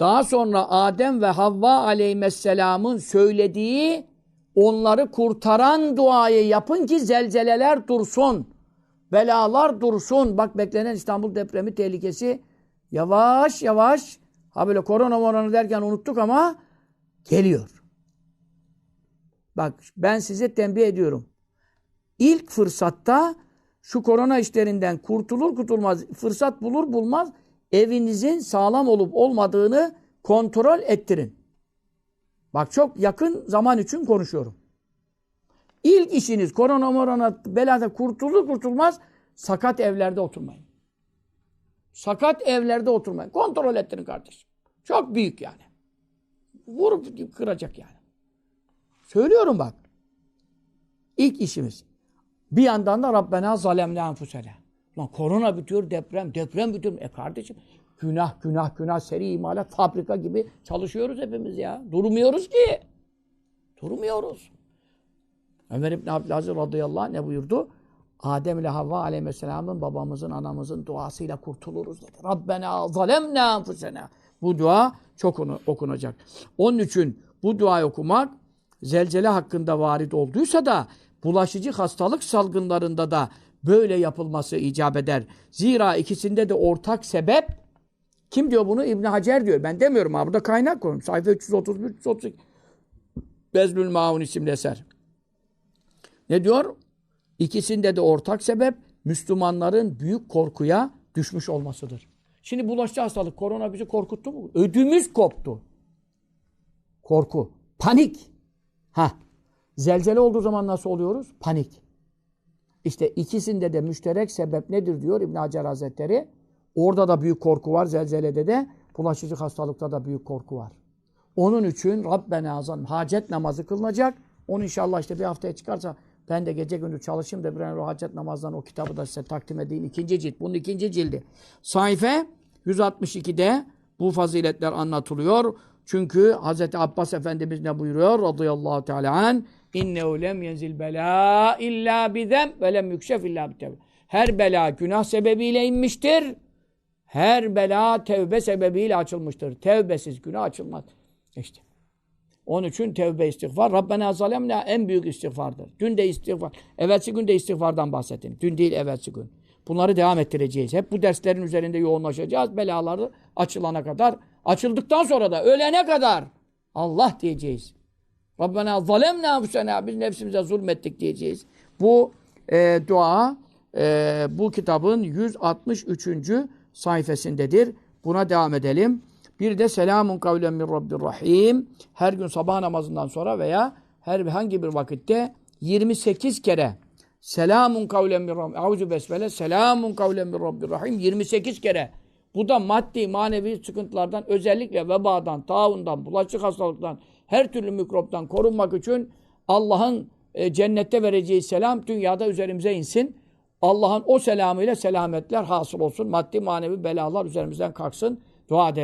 Daha sonra Adem ve Havva aleyhisselamın söylediği onları kurtaran duayı yapın ki zelzeleler dursun. Belalar dursun. Bak beklenen İstanbul depremi tehlikesi yavaş yavaş ha böyle korona morona derken unuttuk ama geliyor. Bak ben size tembih ediyorum. İlk fırsatta şu korona işlerinden kurtulur kurtulmaz, fırsat bulur bulmaz evinizin sağlam olup olmadığını kontrol ettirin. Bak çok yakın zaman için konuşuyorum. İlk işiniz korona morona belada kurtulur kurtulmaz sakat evlerde oturmayın. Sakat evlerde oturmayın. Kontrol ettirin kardeşim. Çok büyük yani. Vurup kıracak yani. Söylüyorum bak. İlk işimiz. Bir yandan da Rabbena zalemne enfusene. Lan korona bitiyor, deprem, deprem bitiyor. E kardeşim günah, günah, günah, seri imalat, fabrika gibi çalışıyoruz hepimiz ya. Durmuyoruz ki. Durmuyoruz. Ömer İbni Abdülaziz radıyallahu anh ne buyurdu? Adem ile Havva aleyhisselamın babamızın, anamızın duasıyla kurtuluruz dedi. Rabbena zalemne enfusena. Bu dua çok okunacak. Onun için bu duayı okumak zelzele hakkında varit olduysa da bulaşıcı hastalık salgınlarında da böyle yapılması icap eder. Zira ikisinde de ortak sebep kim diyor bunu? İbn Hacer diyor. Ben demiyorum ha. Burada kaynak koyuyorum. Sayfa 331 332 Bezlül Maun isimli eser. Ne diyor? İkisinde de ortak sebep Müslümanların büyük korkuya düşmüş olmasıdır. Şimdi bulaşıcı hastalık, korona bizi korkuttu mu? Ödümüz koptu. Korku, panik. Ha, zelzele olduğu zaman nasıl oluyoruz? Panik. İşte ikisinde de müşterek sebep nedir diyor İbn Hacer Hazretleri. Orada da büyük korku var zelzelede de, bulaşıcı hastalıkta da büyük korku var. Onun için Rabbena azam hacet namazı kılınacak. Onu inşallah işte bir haftaya çıkarsa ben de gece gündüz çalışayım da bir an hacet namazdan o kitabı da size takdim edeyim. İkinci cilt. Bunun ikinci cildi. Sayfa 162'de bu faziletler anlatılıyor. Çünkü Hz. Abbas Efendimiz ne buyuruyor? Radıyallahu teala an. İnnehu lem yenzil bela illa bidem ve lem yükşef illa bitevbe. Her bela günah sebebiyle inmiştir. Her bela tevbe sebebiyle açılmıştır. Tevbesiz günah açılmaz. İşte. Onun için tevbe istiğfar. Rabbena zalemna en büyük istiğfardır. Dün de istiğfar. Evvelsi gün de istiğfardan bahsettim. Dün değil evvelsi gün. Bunları devam ettireceğiz. Hep bu derslerin üzerinde yoğunlaşacağız. Belaları açılana kadar. Açıldıktan sonra da ölene kadar Allah diyeceğiz. Rabbena zalemna enfusena biz nefsimize zulmettik diyeceğiz. Bu e, dua e, bu kitabın 163. sayfasındadır. Buna devam edelim. Bir de selamun kavlen min Rabbir Rahim. Her gün sabah namazından sonra veya her hangi bir vakitte 28 kere selamun kavlen min Rabbir Auzu besmele selamun kavlen min Rabbir Rahim 28 kere. Bu da maddi manevi sıkıntılardan özellikle vebadan, taundan, bulaşıcı hastalıktan, her türlü mikroptan korunmak için Allah'ın e, cennette vereceği selam dünyada üzerimize insin. Allah'ın o selamıyla selametler hasıl olsun. Maddi manevi belalar üzerimizden kalksın. Dua edelim.